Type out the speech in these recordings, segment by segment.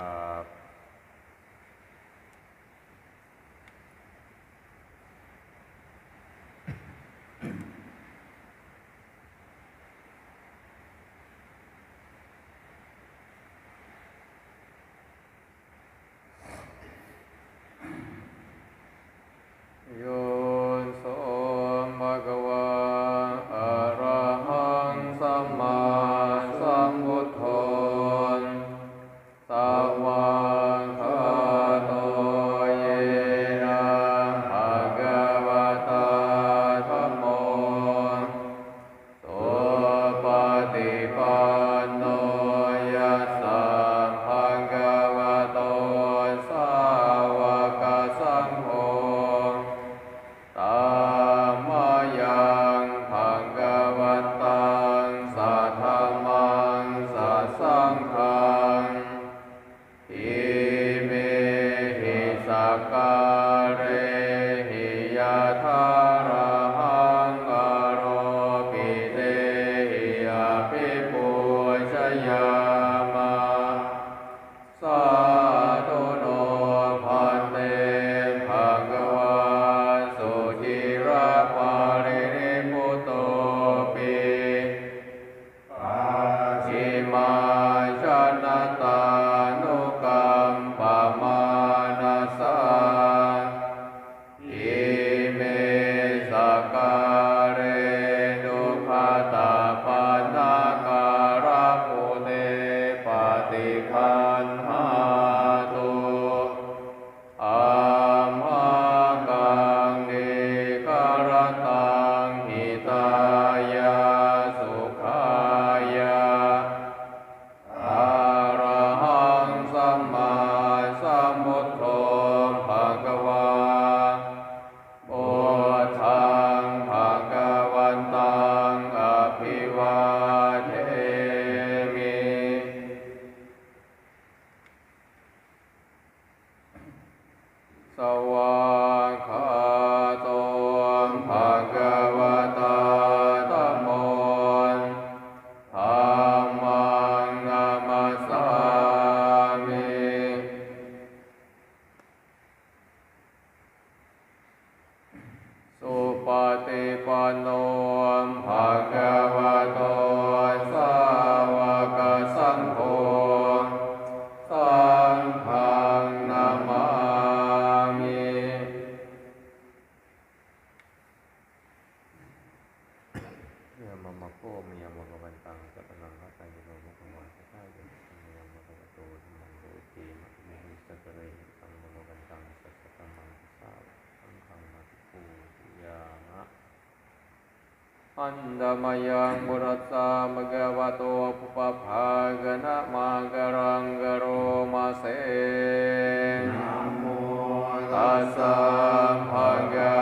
Ah. มยังบุรัสสามกวโตภูปภากนะมากรังกโรมาเสนะโมตัสสะภะคะ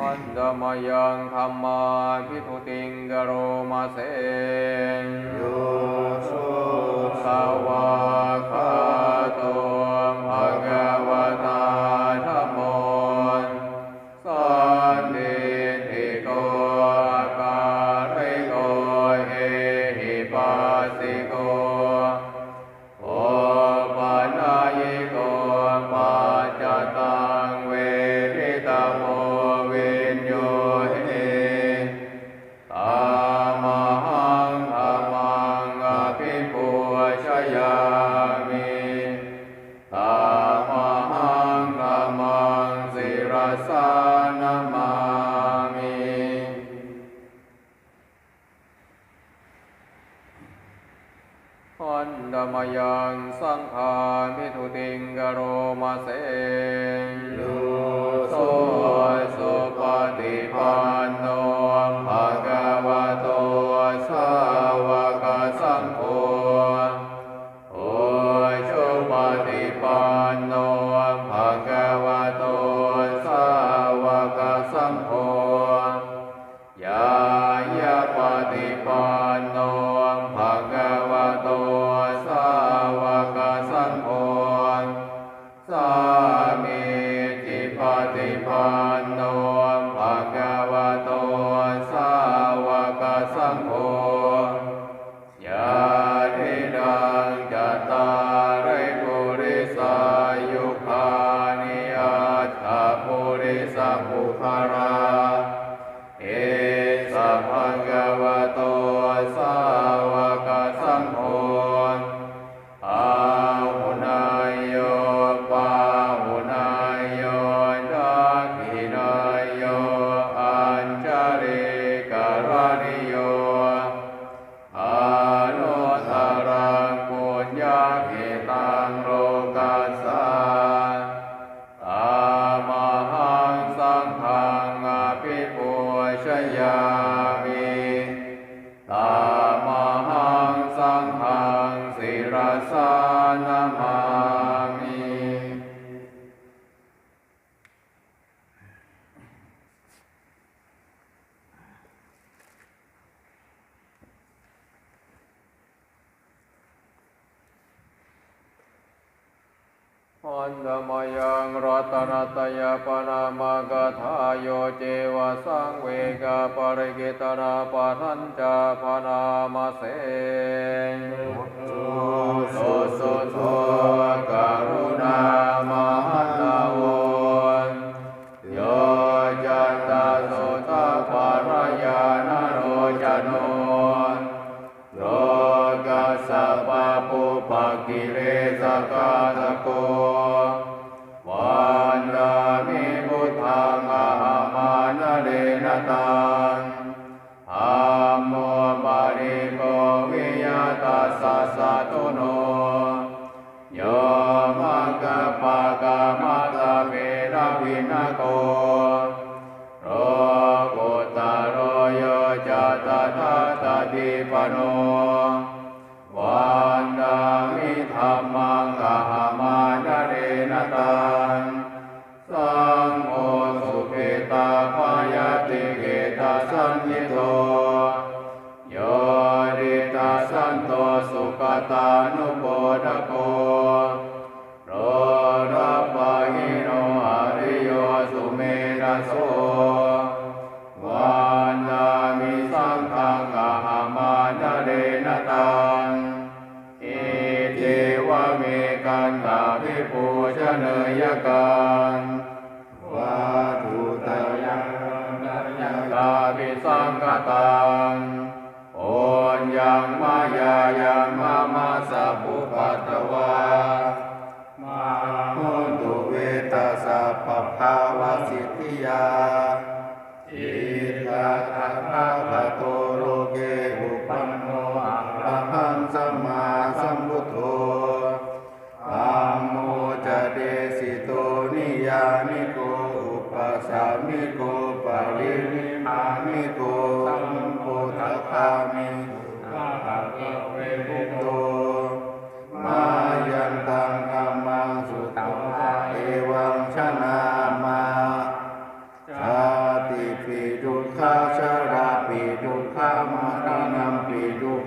อันดามยังธรรมาพิทุติงกโรมาเสนโยสุสาวาคา อันดมยังสังขามิทุติงกโรมาเสงโยโสสุปฏิปันโนันดมยังรัตนัตยปนามากทาโยเจวะสังเวกาปริกิตนาปทันจาปนามเสงโสสุโทกรุณามหาว Yo.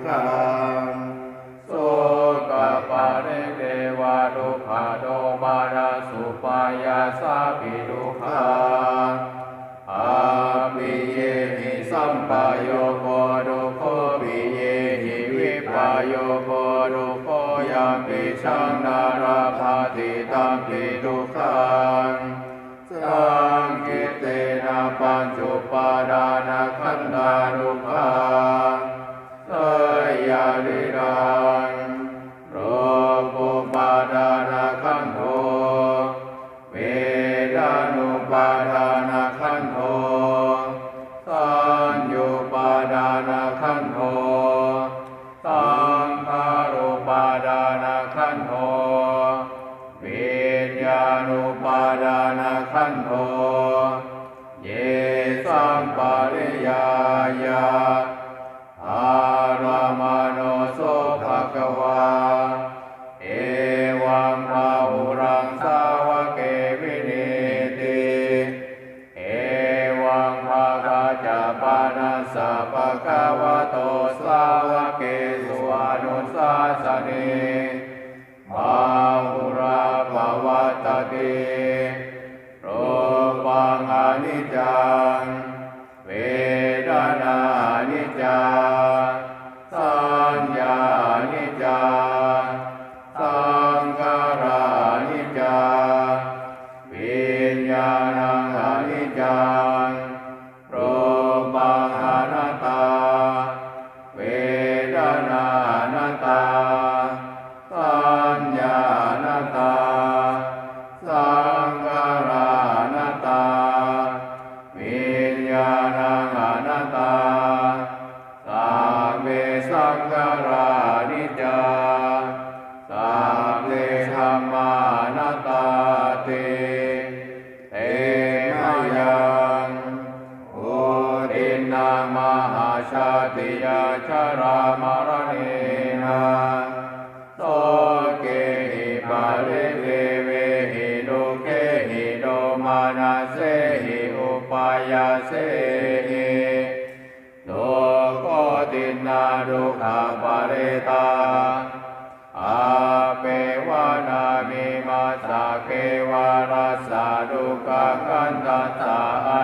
Santa ญาณุปาดานขันโท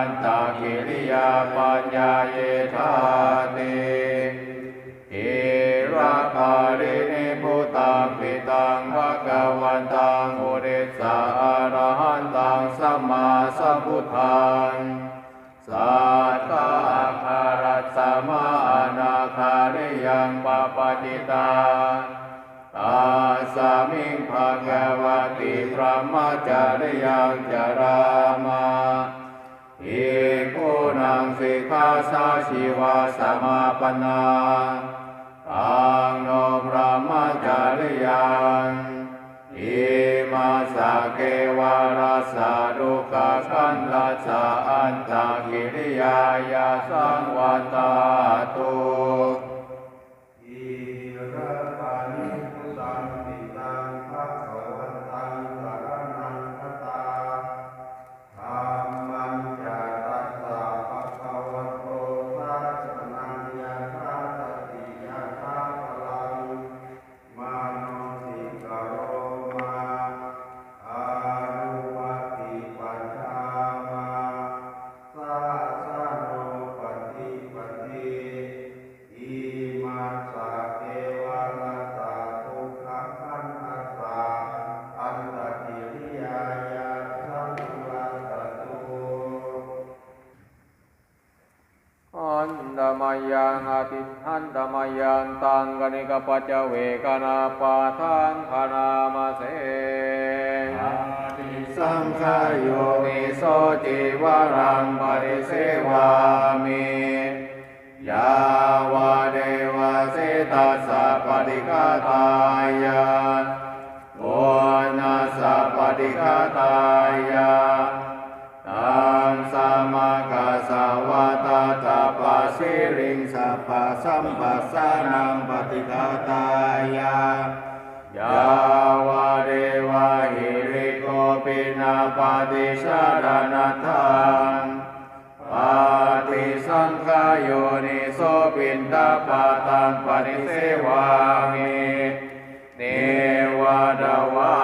ันตากิริยาปัญญาเยธาติอิระปารินิพุตังปิตังภะกวันตังโอเดสาอรหันตังสัมมาสัมพุทธังสัตตาคารัสมานาคาริยังปปติตาอาสามิงภะกวติพระมจาริยังเท สาชีวาสมาปนาตังโนพระมาจาริยังอิมาสเกวาราสาดุกาคันลาสาอันตากิริยายาสังวตาตุ กันตังกนิกปัจเวกนาปาทังพนามเสสังขโยนิโสจิวรังปริเสวามิยาวาเดวาเสตัสสะปฏิฆาตายาโอนัสะปฏิฆาตายาตังสมกา สิริงสัพพะสัมปัสสนังปฏิคตายายาวาเดวะหิริโกปินาปฏิสารณทังปฏิสังขโยนิโสปินตาปาตังปฏิเสวามิเนวดวา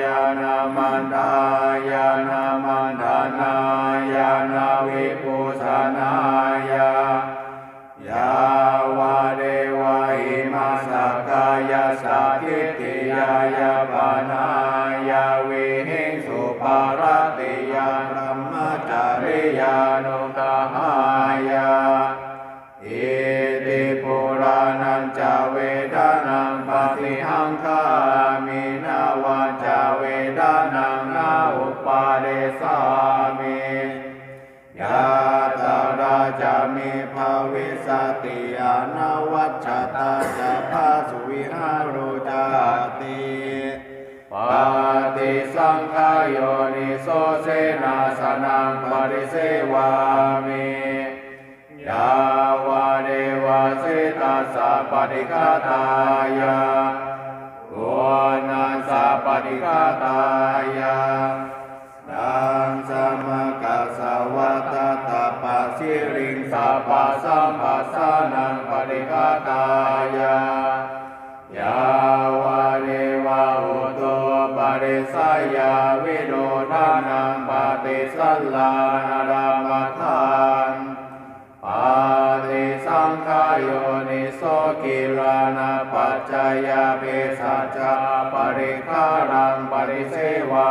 ยานามันดายานาาวาเดวาสิตาสัปปิฆาตายะวนาสัปปฏิฆาตายา ยาเปสัจจาปริฆารังปริเสวา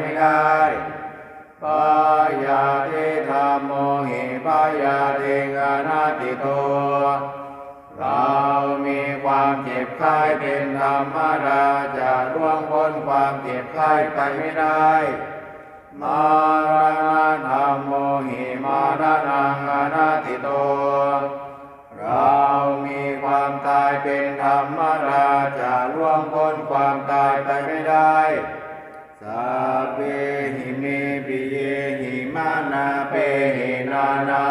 ไม่ได้ปายาติธรรมโมหิปายาติงานาติโต เรามีความเจ็บไข้เป็นธรรมราจะร่วงพ้นความเจ็บไข้ไปไม่ได้ มารณะธรรมโมหิมารณังานาติโต 对对对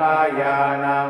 ลายานัง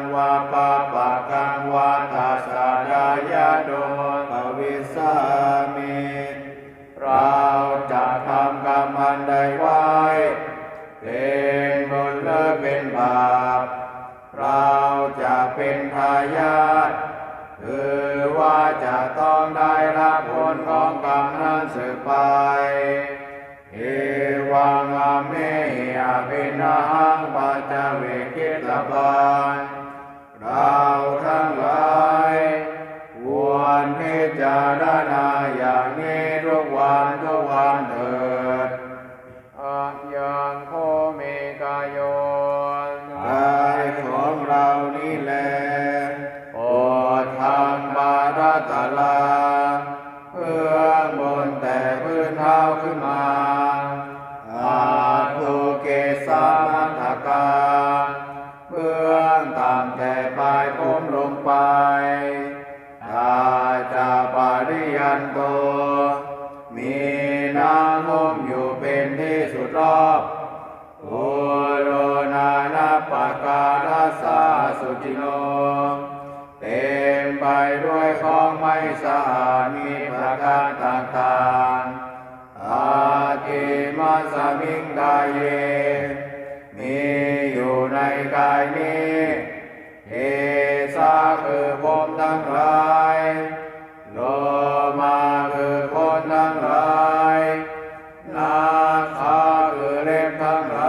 เออ Amen.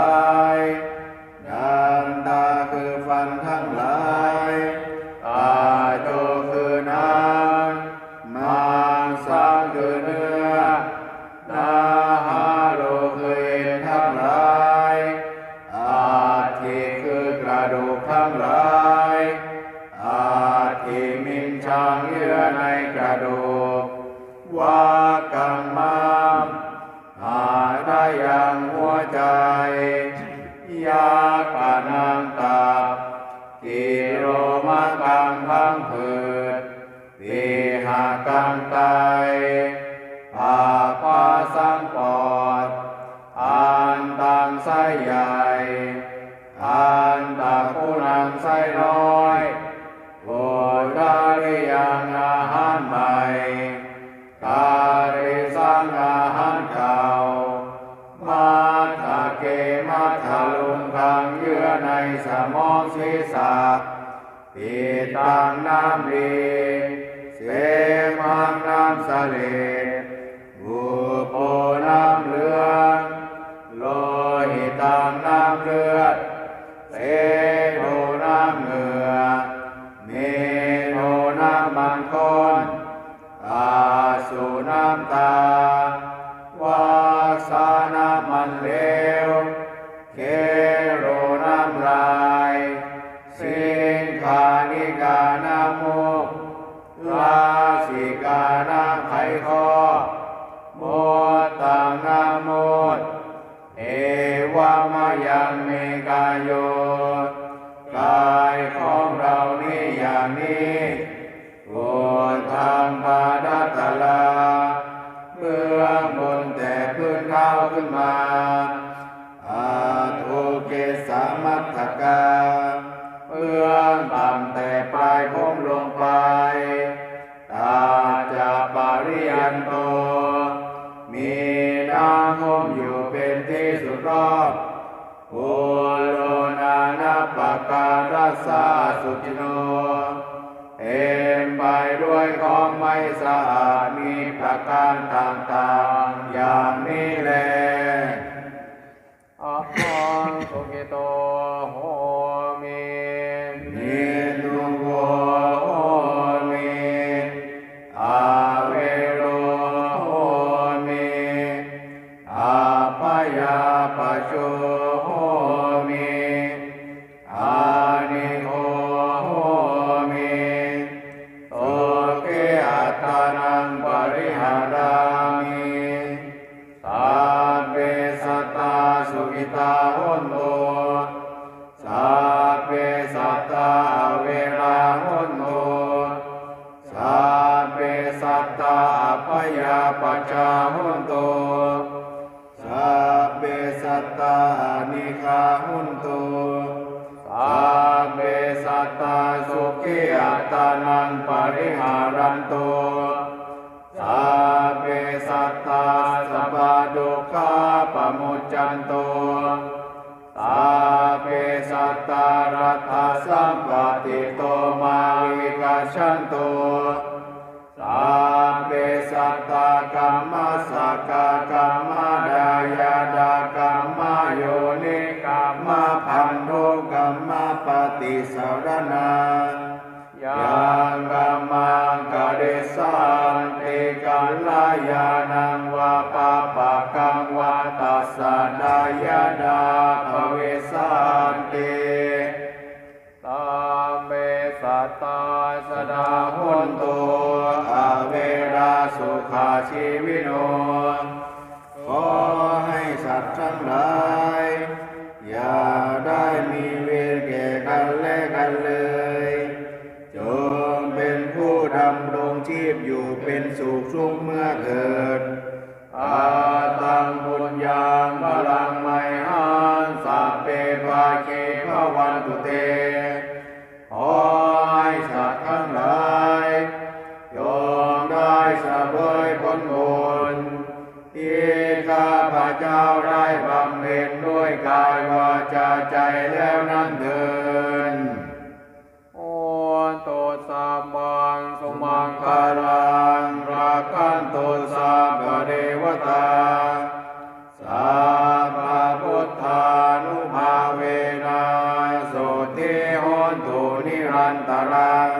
ะ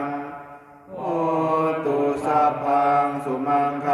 งโอตุสัพพังสุมังค